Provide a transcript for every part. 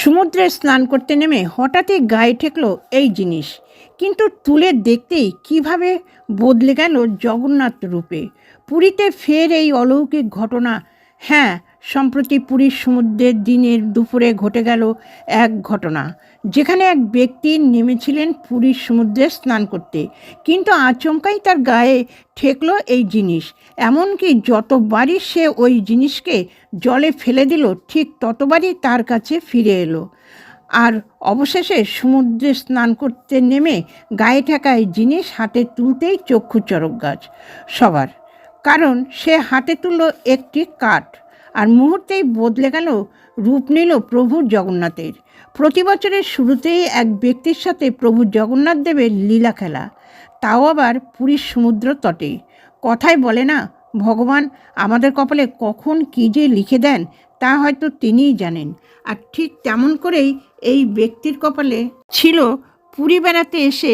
সমুদ্রে স্নান করতে নেমে হঠাৎই গায়ে ঠেকল এই জিনিস। কিন্তু তুলে দেখতেই কীভাবে বদলে গেল জগন্নাথ রূপে। পুরীতে ফের এই অলৌকিক ঘটনা। হ্যাঁ সম্প্রতি পুরীর সমুদ্রের দিনের দুপুরে ঘটে গেল এক ঘটনা। যেখানে এক ব্যক্তি নেমেছিলেন পুরীর সমুদ্রে স্নান করতে। কিন্তু আচমকাই তার গায়ে ঠেকলো এই জিনিস। এমনকি যতবারই সে ওই জিনিসকে জলে ফেলে দিল, ঠিক ততবারই তার কাছে ফিরে এলো। আর অবশেষে সমুদ্রে স্নান করতে নেমে গায়ে ঠেকায় জিনিস হাতে তুলতেই চক্ষু চরক গাছ সবার। কারণ সে হাতে তুলল একটি কাঠ। আর মুহূর্তেই বদলে গেল, রূপ নিল প্রভুর জগন্নাথের। প্রতি বছরের শুরুতেই এক ব্যক্তির সাথে প্রভু জগন্নাথ দেবের লীলা খেলা, তাও আবার পুরীর সমুদ্র তটে। কথায় বলে না, ভগবান আমাদের কপালে কখন কী যে লিখে দেন, তা হয়তো তিনিই জানেন। আর ঠিক তেমন করেই এই ব্যক্তির কপালে ছিল পুরী বেড়াতে এসে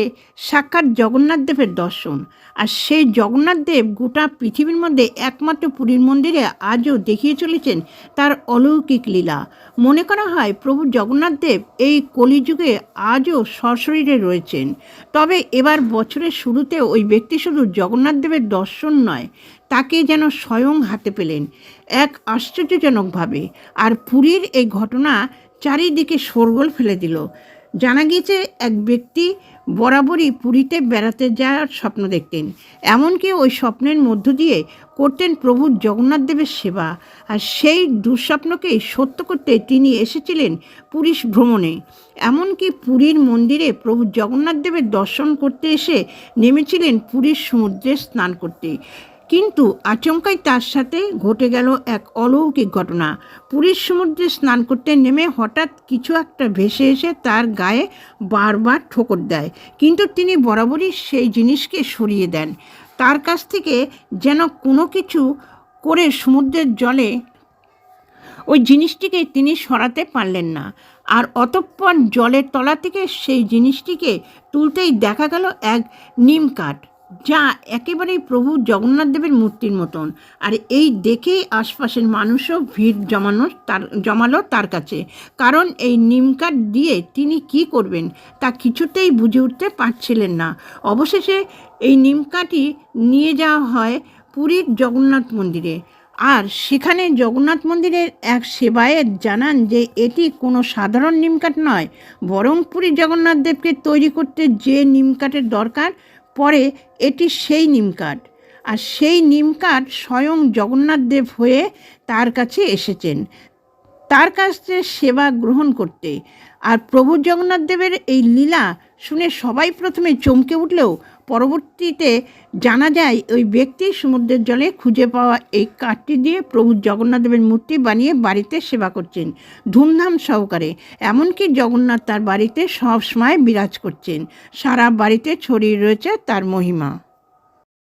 সাক্ষাৎ জগন্নাথদেবের দর্শন। আর সেই জগন্নাথদেব গোটা পৃথিবীর মধ্যে একমাত্র পুরীর মন্দিরে আজও দেখিয়ে চলেছেন তার অলৌকিক লীলা। মনে করা হয় প্রভু জগন্নাথদেব এই কলিযুগে আজও সশরীরে রয়েছেন। তবে এবার বছরের শুরুতে ওই ব্যক্তি শুধু জগন্নাথদেবের দর্শন নয়, তাকে যেন স্বয়ং হাতে পেলেন এক আশ্চর্যজনকভাবে। আর পুরীর এই ঘটনা চারিদিকে শোরগোল ফেলে দিল। জানা গিয়েছে এক ব্যক্তি বরাবরই পুরীতে বেড়াতে যাওয়ার স্বপ্ন দেখতেন। এমনকি ওই স্বপ্নের মধ্য দিয়ে করতেন প্রভু জগন্নাথ দেবের সেবা। আর সেই দুঃস্বপ্নকেই সত্য করতে তিনি এসেছিলেন পুরী ভ্রমণে। এমনকি পুরীর মন্দিরে প্রভু জগন্নাথ দেবের দর্শন করতে এসে নেমেছিলেন পুরীর সমুদ্রে স্নান করতে। কিন্তু আচমকাই তার সাথে ঘটে গেল এক অলৌকিক ঘটনা। পুরীর সমুদ্রে স্নান করতে নেমে হঠাৎ কিছু একটা ভেসে এসে তার গায়ে বারবার ঠোকর দেয়। কিন্তু তিনি বরাবরই সেই জিনিসকে সরিয়ে দেন। তার কাছ থেকে যেন কোনো কিছু করে সমুদ্রের জলে ওই জিনিসটিকে তিনি সরাতে পারলেন না। আর অতঃপর জলের তলা থেকে সেই জিনিসটিকে তুলতেই দেখা গেল এক নিম কাঠ। যা একেবারেই প্রভু জগন্নাথ দেবের মূর্তির মতন। আর এই দেখেই আশপাশের মানুষও ভিড় জমানো তার, জমালো তার কাছে। কারণ এই নিম কাঠ দিয়ে তিনি কি করবেন, তা কিছুতেই বুঝে উঠতে পারছিলেন না। অবশেষে এই নিম কাঠই নিয়ে যাওয়া হয় পুরীর জগন্নাথ মন্দিরে। আর সেখানে জগন্নাথ মন্দিরের এক সেবায়েত জানান যে এটি কোনো সাধারণ নিমকাঠ নয়, বরং পুরী জগন্নাথ দেবকে তৈরি করতে যে নিমকাঠের দরকার পরে এটি সেই নিমকাঠ আর সেই নিমকাঠ স্বয়ং জগন্নাথ দেব হয়ে তার কাছে এসেছেন। তার কাছ থেকে সেবা গ্রহণ করতে। আর প্রভু জগন্নাথ দেবের এই লীলা শুনে সবাই প্রথমে চমকে উঠলেও পরবর্তীতে জানা যায় ওই ব্যক্তি সমুদ্রের জলে খুঁজে পাওয়া এই কাঠটি দিয়ে প্রভু জগন্নাথ দেবের মূর্তি বানিয়ে বাড়িতে সেবা করছেন, ধুমধাম সহকারে। এমনকি জগন্নাথ তার বাড়িতে সবসময় বিরাজ করছেন। সারা বাড়িতে ছড়িয়ে রয়েছে তার মহিমা।